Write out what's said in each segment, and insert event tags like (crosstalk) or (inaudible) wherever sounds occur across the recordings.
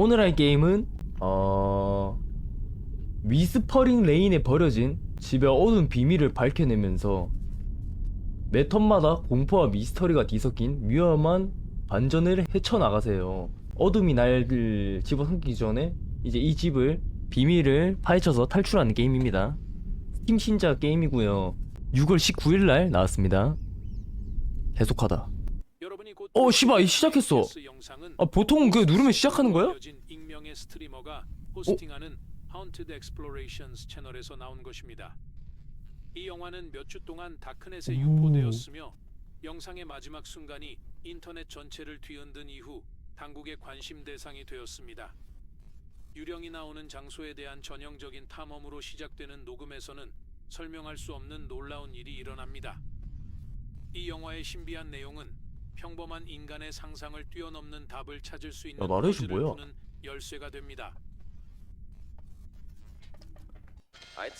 오늘 할 게임은 어 위스퍼링 레인에 버려진 집의 어두운 비밀을 밝혀내면서 매 턴마다 공포와 미스터리가 뒤섞인 위험한 반전을 헤쳐나가세요. 어둠이 날 집어삼키기 전에 이제 이 집을 비밀을 파헤쳐서 탈출하는 게임입니다. 스팀 신작 게임이고요. 6월 19일 날 나왔습니다. 계속하다. 어, 씨발, 시작했어. 아 보통 그 누르면 시작하는 거야? 익명의 스트리머가 호스팅하는 Haunted Explorations 채널에서 나온 것입니다. 이 영화는 몇 주 동안 다크넷에 오. 유포되었으며 영상의 마지막 순간이 인터넷 전체를 뒤흔든 이후 당국의 관심 대상이 되었습니다. 유령이 나오는 장소에 대한 전형적인 탐험으로 시작되는 녹음에서는 설명할 수 없는 놀라운 일이 일어납니다. 이 영화의 신비한 내용은 평범한 인간의 상상을 뛰어넘는 답을 찾을 수 있는 야, 나레이션 퍼즐을 뭐야? 푸는 열쇠가 됩니다. 아이트.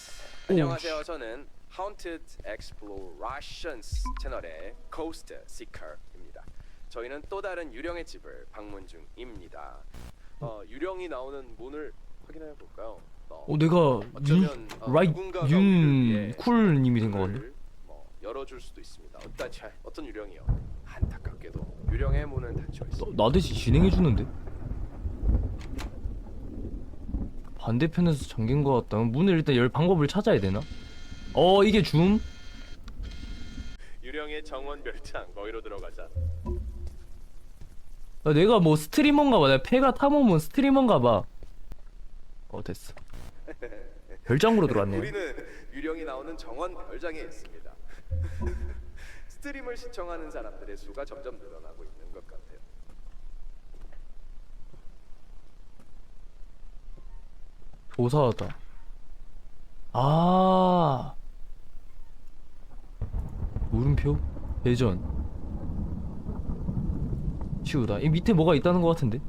오, 안녕하세요. 저는 Haunted Explorations 채널의 Ghost Seeker입니다. 저희는 또 다른 유령의 집을 방문 중입니다. 어, 유령이 나오는 문을 확인해 볼까요? 어, 어 내가 윤 어쩌면 어, 라이 누군가가 우리를 위해 윤쿨님이 된 것 같네. 문을 뭐 열어줄 수도 있습니다. 어떤 유령이요? 안타깝게도 유령의 문은 닫혀 있습니다. 나 대신 진행해 주는데. 반대편에서 잠긴 것 같다. 문을 일단 열 방법을 찾아야 되나? 어 이게 줌? 유령의 정원 별장 거기로 들어가자. 야, 내가 뭐 스트리머인가 봐. 내가 페가 탐험은 스트리머인가 봐. 어 됐어. (laughs) 별장으로 들어왔네요. 우리는 유령이 나오는 정원 별장에 있습니다. 스트림을 시청하는 사람들의 수가 점점 늘어나고 있는 것 같아요. 조사하다. 아. 물음표? 대전. 치우다. 이 밑에 뭐가 있다는 것 같은데?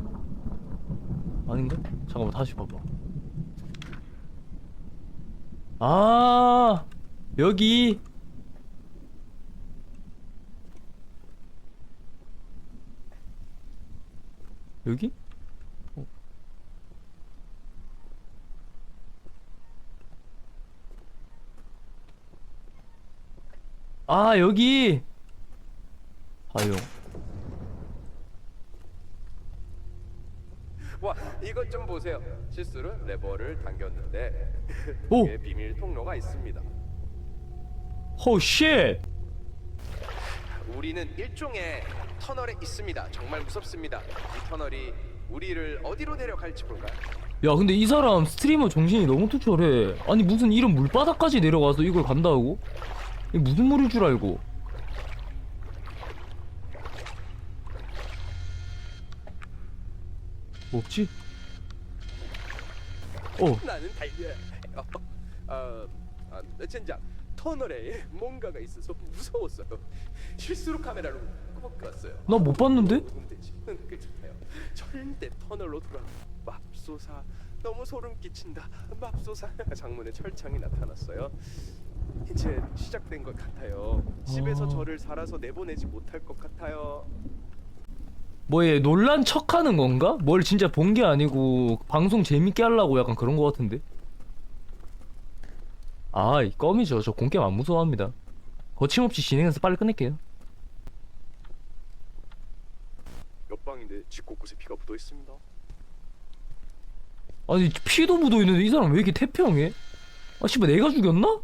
아닌가? 잠깐만 다시 봐봐. 아 여기 여기? 아 여기 아유 와 이것 좀 보세요. 실수로 레버를 당겼는데 오! 그게 비밀 통로가 있습니다. 호 쉣 우리는 일종의 터널에 있습니다. 정말 무섭습니다. 이 터널이 우리를 어디로 데려갈지 볼까요? 야 근데 이 사람 스트리머 정신이 너무 투철해 아니 무슨 이런 물바닥까지 내려가서 이걸 간다고? 이게 무슨 물일 줄 알고 뭐 없지? 어 나는 달려야 해요. 어, 아, 젠장 터널에 뭔가가 있어서 무서웠어요. 실수로 카메라로 나 못 봤는데? 절대 터널로 돌아. 맙소사. 너무 소름 끼친다. 맙소사. (laughs) 장문에 철창이 나타났어요. 이제 시작된 것 같아요. 집에서 어. 저를 살아서 내보내지 못할 것 같아요. 뭐얘 놀란 척하는 건가? 뭘 진짜 본 게 아니고 방송 재밌게 하려고 약간 그런 거 같은데 아 이 껌이죠 저 공게임 안 무서워합니다 거침없이 진행해서 빨리 끝낼게요 옆방인데 집 곳곳에 피가 묻어 있습니다. 아니 피도 묻어 있는데 이 사람 왜 이렇게 태평해? 아 씨발 내가 죽였나?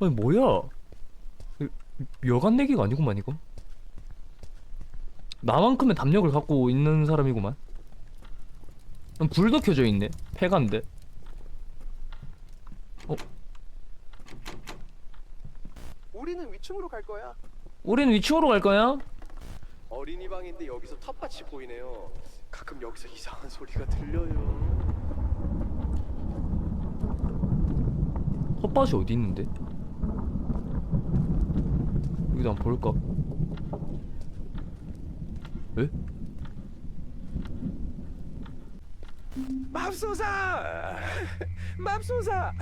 아니 뭐야? 이- 여간 내기가 아니구만 이거. 나만큼의 담력을 갖고 있는 사람이구만. 음, 불도 켜져 있네. 폐가인데. 우리는 위층으로 갈 거야. 우리는 위층으로 갈 거야? 어린이 방인데 여기서 텃밭이 보이네요. 가끔 여기서 이상한 소리가 들려요. 텃밭이 어디 있는데? 여기도 한번 볼까? 에? 맙소사! (laughs) 맙소사!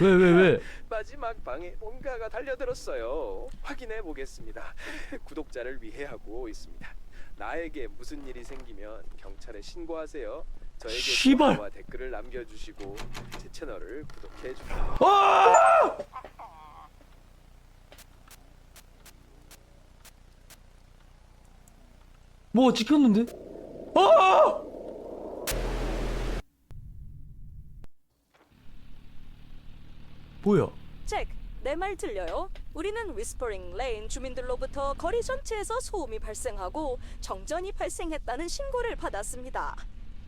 왜 왜 왜? (laughs) 마지막 방에 뭔가가 달려들었어요. 확인해 보겠습니다. (laughs) 구독자를 위해 하고 있습니다. 나에게 무슨 일이 생기면 경찰에 신고하세요. 저에게 씨발. 좋아요와 댓글을 남겨주시고 제 채널을 구독해 주세요. 아! 뭐 찍혔는데? 아! 뭐야? 잭, 내 말 들려요? 우리는 위스퍼링 레인 주민들로부터 거리 전체에서 소음이 발생하고 정전이 발생했다는 신고를 받았습니다.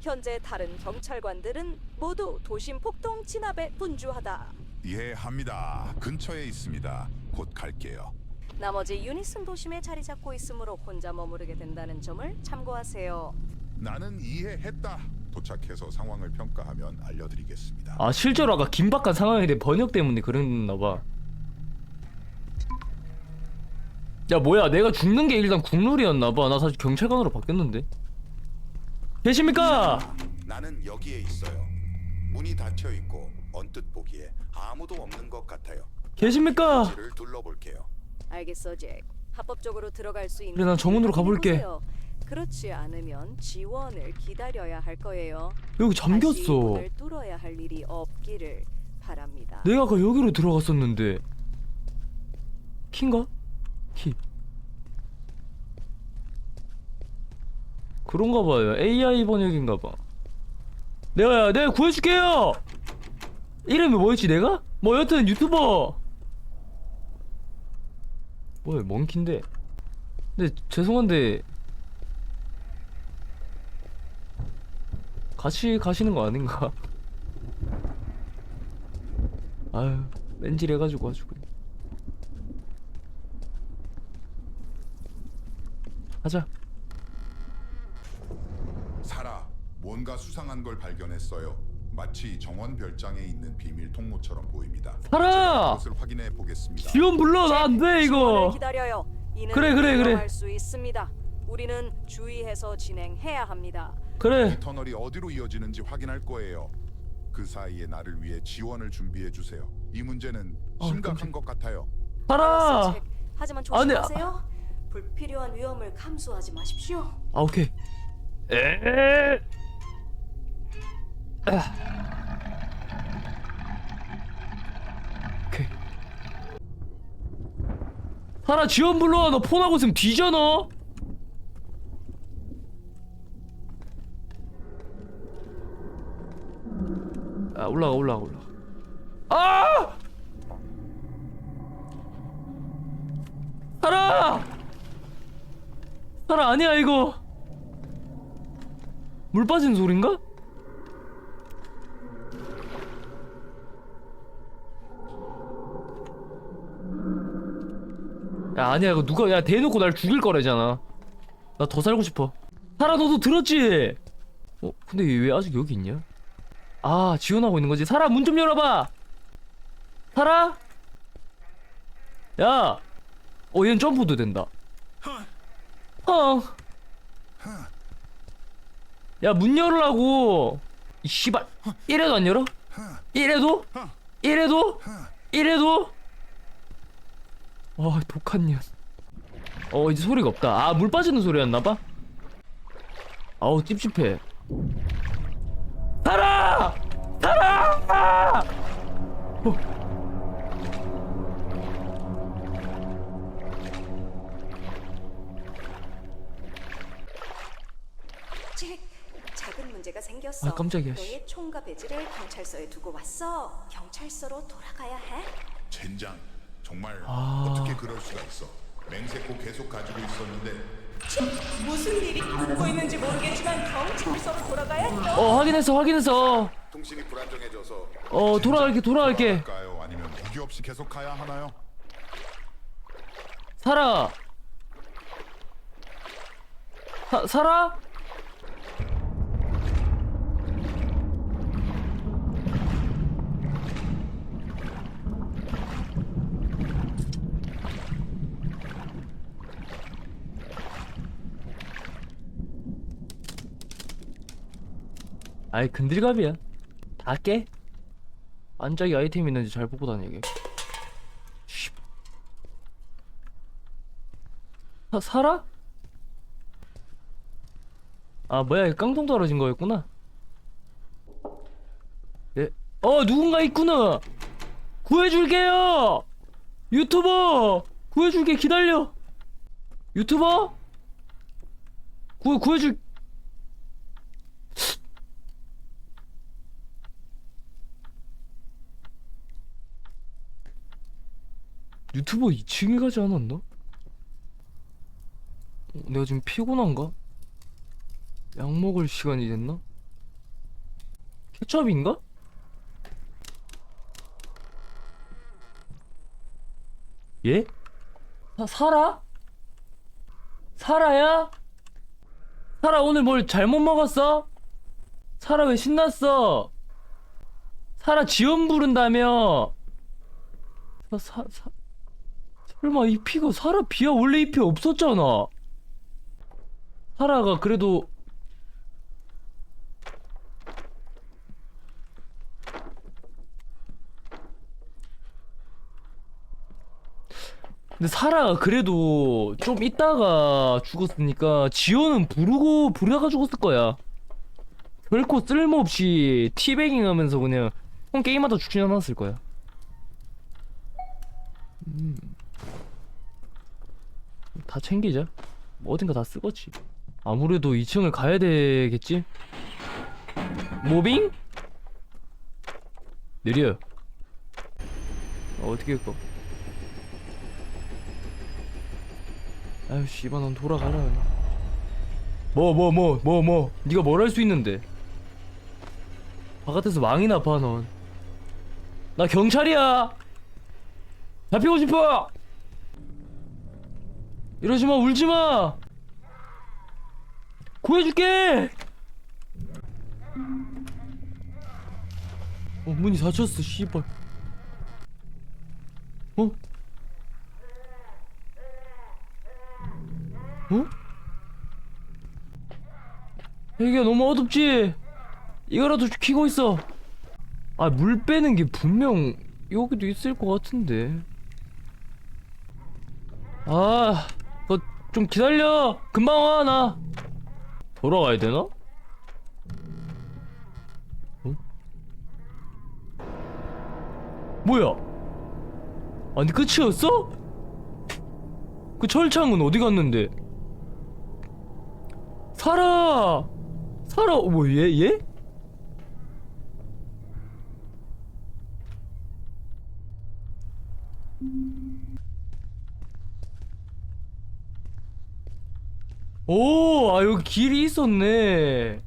현재 다른 경찰관들은 모두 도심 폭동 진압에 분주하다. 이해합니다. 근처에 있습니다. 곧 갈게요. 나머지 유니슨 도심에 자리 잡고 있으므로 혼자 머무르게 된다는 점을 참고하세요. 나는 이해했다. 도착해서 상황을 평가하면 알려드리겠습니다. 아 실제로 아까 긴박한 상황에 대해 번역 때문에 그랬나 봐. 야 뭐야 내가 죽는 게 일단 국룰이었나 봐. 나 사실 경찰관으로 바뀌었는데. 계십니까? 나는 여기에 있어요. 문이 닫혀 있고 언뜻 보기에 아무도 없는 것 같아요. 계십니까? 둘러볼게요. 알겠어, 잭. 합법적으로 들어갈 수 있는 그래, 난 정문으로 가볼게. 확인해보세요. 그렇지 않으면 지원을 기다려야 할 거예요. 여기 다시 잠겼어. 문을 뚫어야 할 일이 없기를 바랍니다. 내가 아까 여기로 들어갔었는데. 키인가? 키. 그런가 봐요. AI 번역인가 봐. 내가 내가 구해줄게요. 이름이 뭐였지 내가? 뭐 여튼 유튜버. 뭐야 멍킨데. 근데 죄송한데 같이 가시는 거 아닌가? (laughs) 아유 렌질 해가지고 아주 그냥 가자 사라, 뭔가 수상한 걸 발견했어요. 마치 정원 별장에 있는 비밀 통로처럼 보입니다. 사라! 그것을 확인해 보겠습니다. 지원 불러 나 안 돼 지원을 이거 기다려요. 이는 그래, 그래, 그래. 위험할 수 있습니다. 우리는 주의해서 진행해야 합니다. 그래 이 터널이 어디로 이어지는지 확인할 거예요. 그 사이에 나를 위해 지원을 준비해 주세요. 이 문제는 어, 심각한. 것 같아요. 알았어, 잭. 하지만 아, 네, 조심하세요. 불필요한 위험을 감수하지 마십시오. 아 오케이 에 아. 오케이 사라 지원 불러 너 폰하고 있으면 뒤져 너 아 올라가 올라가 올라가 아 사라 사라 아니야 이거 물 빠지는 소린가? 야 아니야 이거 누가 야 대놓고 날 죽일 거래잖아 나 더 살고 싶어 사라 너도 들었지? 어 근데 얘 왜 아직 여기 있냐? 아 지원하고 있는 거지 사라 문 좀 열어봐 사라? 야! 어 얘는 점프도 된다 어야문 열으라고 이 씨발 이래도 안 열어? 이래도? 이래도? 이래도? 와 독한 년. 어 이제 소리가 없다. 아 물 빠지는 소리였나봐. 아우 찝찝해. 살아! 어. 잭, 작은 문제가 생겼어. 아, 깜짝이야, 씨. 너의 총과 배지를 경찰서에 두고 왔어. 경찰서로 돌아가야 해. 젠장, 정말 아. 어떻게 그럴 수가 있어? 맹세코 계속 가지고 있었는데 무슨 일이 있고 있는지 모르겠지만 경찰서로 돌아가야 해. 어 확인했어 확인했어. 통신이 불안정해져서 어 돌아갈게 돌아갈게. 갈까요? 아니면 무기 없이 계속 가야 하나요? 살아. 사, 살아? 아이 근딜갑이야 다 깨? 안짝이 아이템 있는지 잘 보고 다니게 씨. 사, 살아? 아 뭐야 이거 깡통 떨어진 거였구나 예? 어 누군가 있구나 구해줄게요 유튜버 구해줄게 기다려 유튜버 구 구해줄 유튜버 2층에 가지 않았나? 어, 내가 지금 피곤한가? 약 먹을 시간이 됐나? 케첩인가? 예? 사, 사라? 사라야? 사라 오늘 뭘 잘못 먹었어? 사라 왜 신났어? 사라 지원 부른다며? 사, 사, 사, 설마 이 피가 사라 비야 원래 이 피 없었잖아. 사라가 그래도 근데 사라가 그래도 좀 있다가 죽었으니까 지호는 부르고 부르다가 죽었을 거야. 결코 쓸모없이 티베깅 하면서 그냥 형 게임하다 죽진 않았을 거야. 음. 다 챙기자. 뭐 어딘가 다 쓰겠지. 아무래도 2층을 가야 되겠지? 모빙? 느려. 어, 어떻게 할까? 아유 씨발 넌 돌아가라 뭐 뭐 뭐 뭐뭐 네가 뭘 할 수 있는데 바깥에서 망이나 봐 넌 나 경찰이야 잡히고 싶어 이러지 마 울지 마 구해줄게 어 문이 닫혔어 씨발 어? 어? 여기가 너무 어둡지? 이거라도 키고 있어. 아, 물 빼는 게 분명 여기도 있을 것 같은데. 아, 너 좀 기다려. 금방 와, 나. 돌아가야 되나? 어? 뭐야? 아니, 끝이었어? 그 철창은 어디 갔는데? 살아! 살아! 뭐, 얘, 얘? 오, 아, 여기 길이 있었네.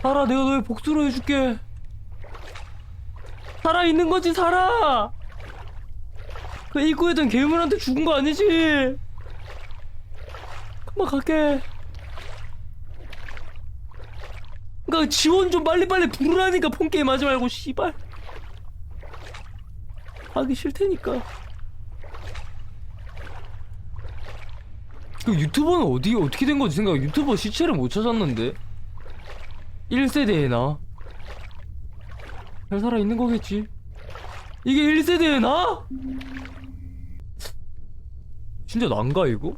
살아, 내가 너의 복수를 해줄게. 살아 있는 거지, 살아! 그 입구에던 괴물한테 죽은 거 아니지? 금방 갈게. 그니까 지원 좀 빨리빨리 부르라니까 폰게임 하지 말고 씨발. 하기 싫다니까. 그 유튜버는 어디 어떻게 된 거지 생각 유튜버 시체를 못 찾았는데 1세대에 나. 잘 살아 있는 거겠지. 이게 1세대에 나? 진짜 난가 이거?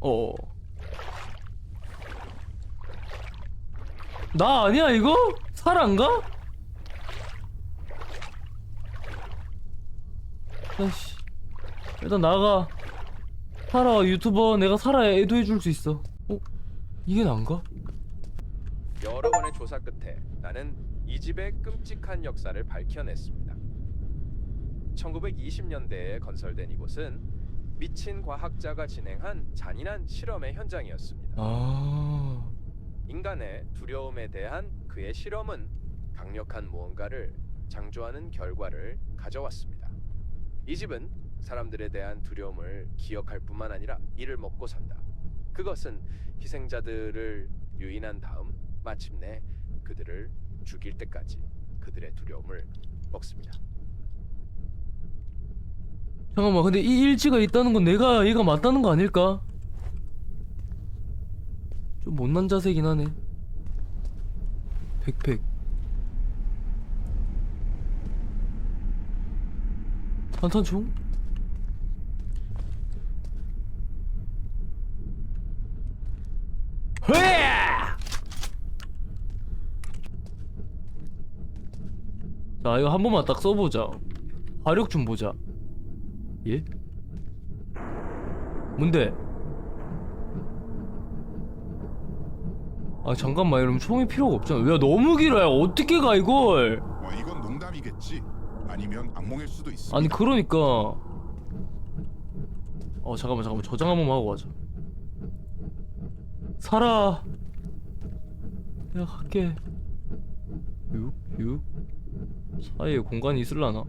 어. 나 아니야 이거? 살안가? 아씨 일단 나가 살아 유튜버 내가 살아야 애도 해 줄 수 있어 어? 이게 난가? 여러 번의 조사 끝에 나는 이 집의 끔찍한 역사를 밝혀냈습니다. 1920년대에 건설된 이곳은 미친 과학자가 진행한 잔인한 실험의 현장이었습니다. 아 인간의 두려움에 대한 그의 실험은 강력한 무언가를 창조하는 결과를 가져왔습니다. 이 집은 사람들에 대한 두려움을 기억할 뿐만 아니라 이를 먹고 산다. 그것은 희생자들을 유인한 다음 마침내 그들을 죽일 때까지 그들의 두려움을 먹습니다. 잠깐만 근데 이 일지가 있다는 건 내가 얘가 맞다는 거 아닐까? 좀 못난 자세긴 하네 백팩 탄탄총? 흐야! 자 이거 한 번만 딱 써보자. 화력 좀 보자. 예? 뭔데? 아 잠깐만. 이러면 총이 필요가 없잖아. 왜 너무 길어요. 어떻게 가 이걸? 뭐 이건 농담이겠지. 아니면 악몽일 수도 있어. 아니 그러니까. 어 잠깐만 잠깐만. 저장 한 번만 하고 가자 살아. 내가 갈게. 6 6 사이에 공간이 있을라나?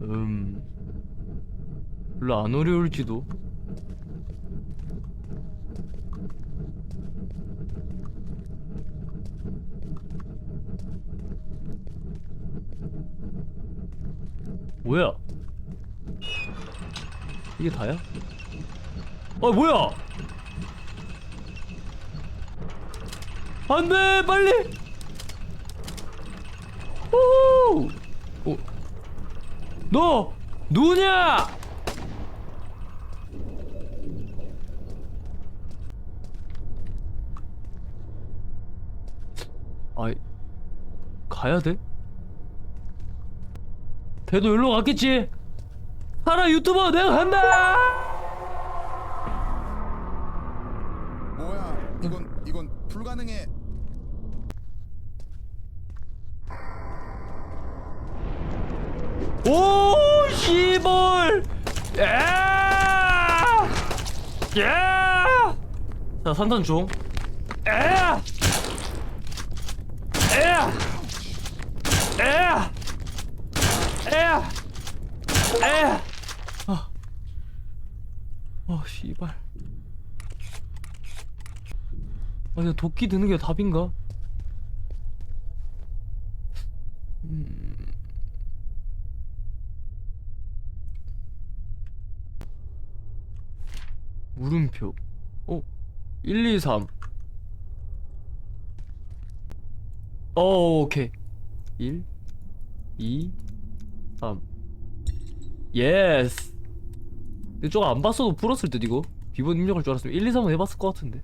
음 별로 안 어려울지도 뭐야? 이게 다야? 아 뭐야? 안돼 빨리! 오! 어? 너 누구냐? 아이 가야 돼? 걔도 일로 갔겠지? 하라 유튜버 내가 간다! 뭐야? 이건 이건 불가능해. 오 씨벌! 야! 야! 자 산탄 중. 야! 야! 야! 야! 야! 아. 아 씨발. 아 그냥 도끼 드는 게 답인가? 물음표 어? 1, 2, 3 어, 오케이 1 2 3 예스. 이쪽 안 봤어도 풀었을 듯 이거. 비번 입력할 줄 알았으면 1, 2, 3은 해봤을 것 같은데.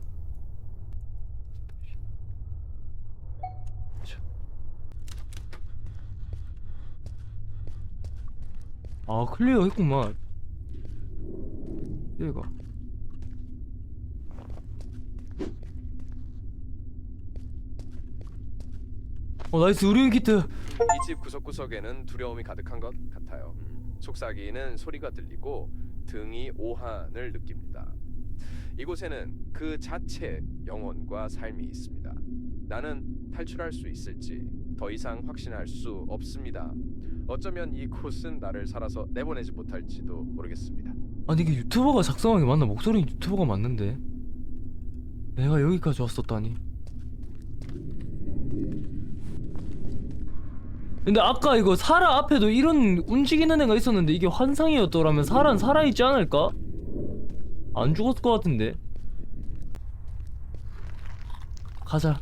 자. 아 클리어 했구만. 얘가 어 나이스 의료인 키트 이 집 구석구석에는 두려움이 가득한 것 같아요. 음, 속삭이는 소리가 들리고 등이 오한을 느낍니다. 이곳에는 그 자체 영혼과 삶이 있습니다. 나는 탈출할 수 있을지 더 이상 확신할 수 없습니다. 어쩌면 이곳은 나를 살아서 내보내지 못할지도 모르겠습니다. 아니 이게 유튜버가 작성한 게 맞나? 목소리는 유튜버가 맞는데 내가 여기까지 왔었다니 근데 아까 이거 사라 앞에도 이런 움직이는 애가 있었는데 이게 환상이었더라면 사라는 살아있지 않을까? 안 죽었을 것 같은데 가자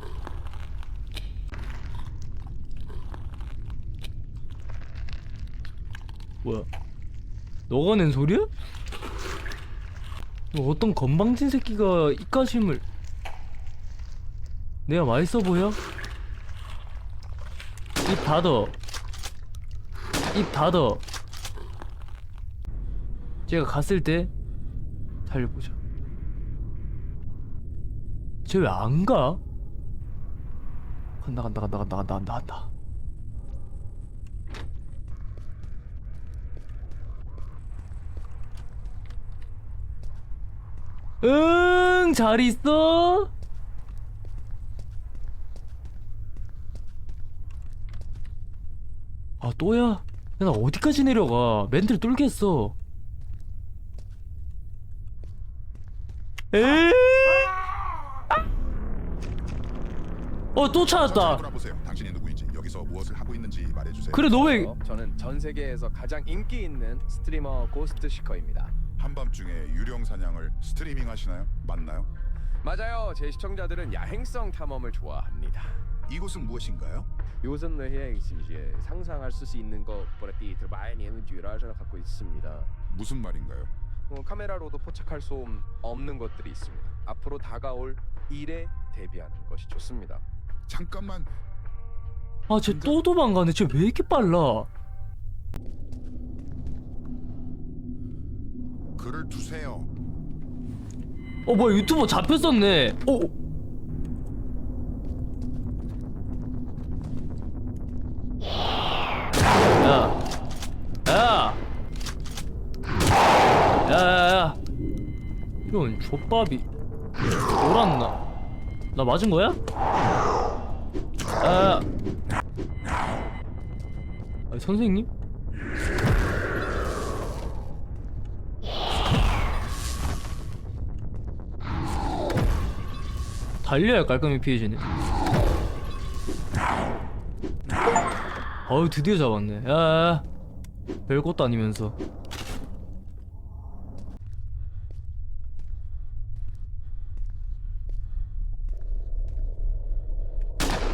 뭐야 너가 낸 소리야? 뭐 어떤 건방진 새끼가 입가심을 내가 맛있어 보여? 입 닫어 입 닫어 제가 갔을 때 달려보자 쟤 왜 안 가? 간다 간다 간다 간다 간다 간다 간다 응, 잘 있어? 아, 또야? 야, 나 어디까지 내려가? 멘트를 뚫겠어. 에이! 어, 또 찾았다. 돌아보세요. 당신이 누구인지 여기서 무엇을 하고 있는지 말해주세요. 그래, 너 왜, 저는 전 세계에서 가장 인기 있는 스트리머 고스트 시커입니다. 한밤중에 유령 사냥을 스트리밍 하시나요? 맞나요? 맞아요. 제 시청자들은 야행성 탐험을 좋아합니다. 이곳은 무엇인가요? 이것은 네, 이제 상상할 수 있는 것보다 띠 들바이 니은주라 생각하고 있습니다. 무슨 말인가요? 어, 카메라로도 포착할 수 없는 것들이 있습니다. 앞으로 다가올 일에 대비하는 것이 좋습니다. 잠깐만 아, 쟤 또 도망가네. 쟤 왜 이렇게 빨라? 글을 두세요. 어, 뭐야, 유튜버 잡혔었네. 어. 야. 야. 야, 야, 야. 이런 족밥이 돌았나? 나 맞은 거야? 야. 아니, 선생님? 달려야 깔끔히 피해지네. 어우 드디어 잡았네. 야, 야, 야. 별것도 아니면서.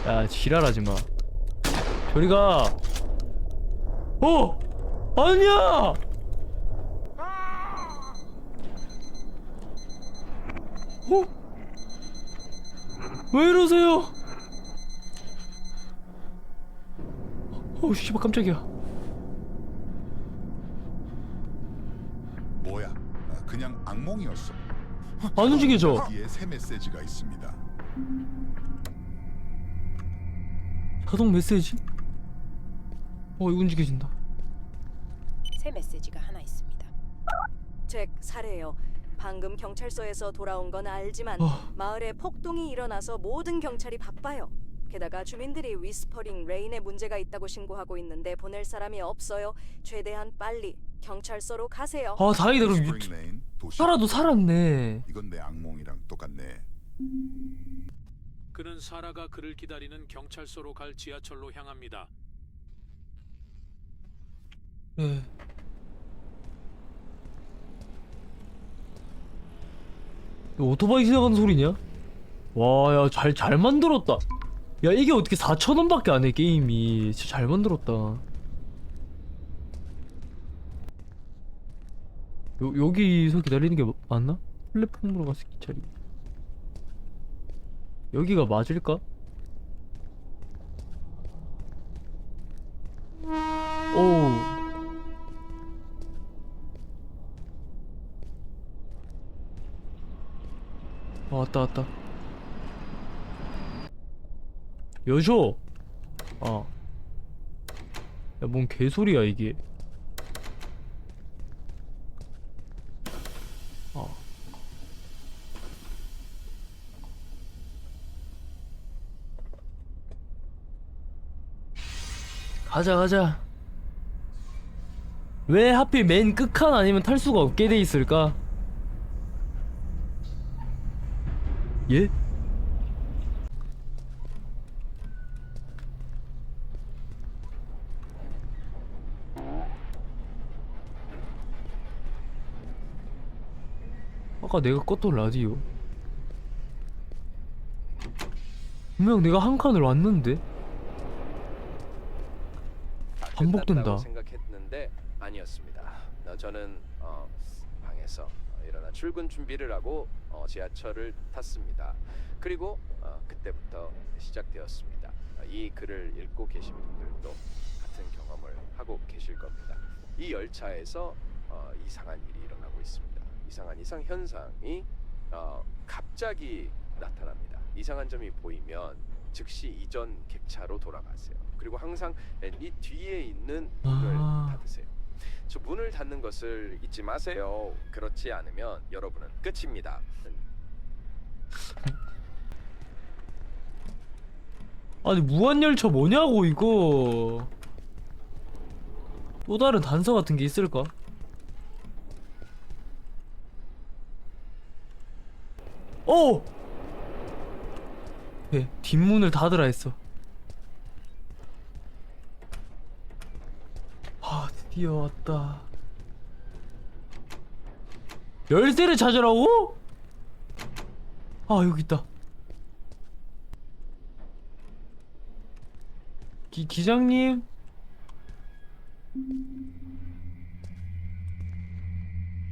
야 지랄하지 마. 저리 가. 어 아니야. 어? 왜 이러세요? 어우 씨발 깜짝이야 뭐야? 아, 그냥 악몽이었어. 안 움직여져 여기에 새 메시지가 있습니다. 자동 메시지? 어 이거 움직여진다 새 메시지가 하나 있습니다. 잭 사례요. 방금 경찰서에서 돌아온 건 알지만 어. 마을에 폭동이 일어나서 모든 경찰이 바빠요. 게다가 주민들이 위스퍼링 레인에 문제가 있다고 신고하고 있는데 보낼 사람이 없어요. 최대한 빨리 경찰서로 가세요. 아 다행이다 그럼 스프링 유튜 레인 도시. 살아도 살았네 이건 내 악몽이랑 똑같네. 그는 사라가 그를 기다리는 경찰서로 갈 지하철로 향합니다. 예. 이거 오토바이 지나가는 소리냐? 와, 야, 잘, 잘 만들었다. 야, 이게 어떻게 4,000원밖에 안 해, 게임이. 진짜 잘 만들었다. 요, 여기서 기다리는 게 맞나? 플랫폼으로 가서 기차리. 여기가 맞을까? 오. 아, 왔다 왔다 여쇼 아. 야뭔 개소리야 이게 아. 가자 가자 왜 하필 맨 끝칸 아니면 탈 수가 없게 돼 있을까? 예? 아까 내가 껐던 라디오 분명 내가 한 칸을 왔는데 다 반복된다. 끝났다고 생각했는데 아니었습니다. 어, 저는 어, 방에서 어, 일어나 출근 준비를 하고 어, 지하철을 탔습니다. 그리고 어, 그때부터 시작되었습니다. 어, 이 글을 읽고 계신 분들도 같은 경험을 하고 계실 겁니다. 이 열차에서 어, 이상한 일이 일어나고 있습니다. 이상한 이상 현상이 어, 갑자기 나타납니다. 이상한 점이 보이면 즉시 이전 객차로 돌아가세요. 그리고 항상 이 뒤에 있는 문을 아. 닫으세요. 저 문을 닫는 것을 잊지 마세요. 그렇지 않으면 여러분은 끝입니다. 아니 무한열차 뭐냐고 이거 또 다른 단서 같은 게 있을까? 오! 네, 뒷문을 닫으라 했어. 아 드디어 왔다. 열쇠를 찾으라고? 아 여기 있다. 기, 기장님?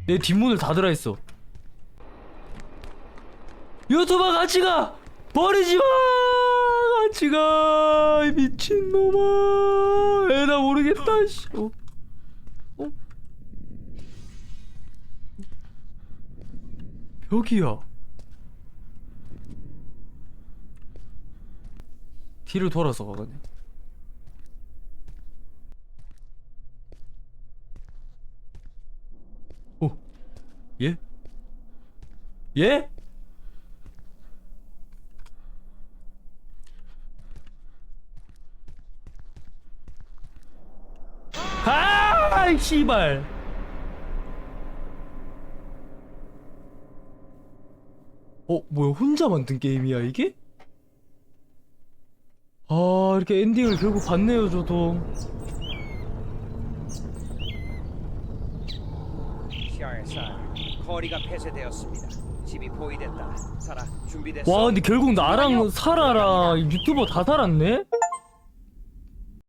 내 뒷문을 닫으라 했어 유튜버 같이 가 버리지 마 같이 가이 미친놈아 에나 모르겠다 씨 어? 어? 벽이야 뒤를 돌아서 가거든 오 예? 예? 아, 이 씨발. 어, 뭐야, 혼자 만든 게임이야, 이게? 아, 이렇게 엔딩을 결국 봤네요, 저도. 거리가 폐쇄되었습니다. 집이 포위됐다. 살아 준비됐어. 와, 근데 결국 나랑 사라랑 유튜버 다 살았네?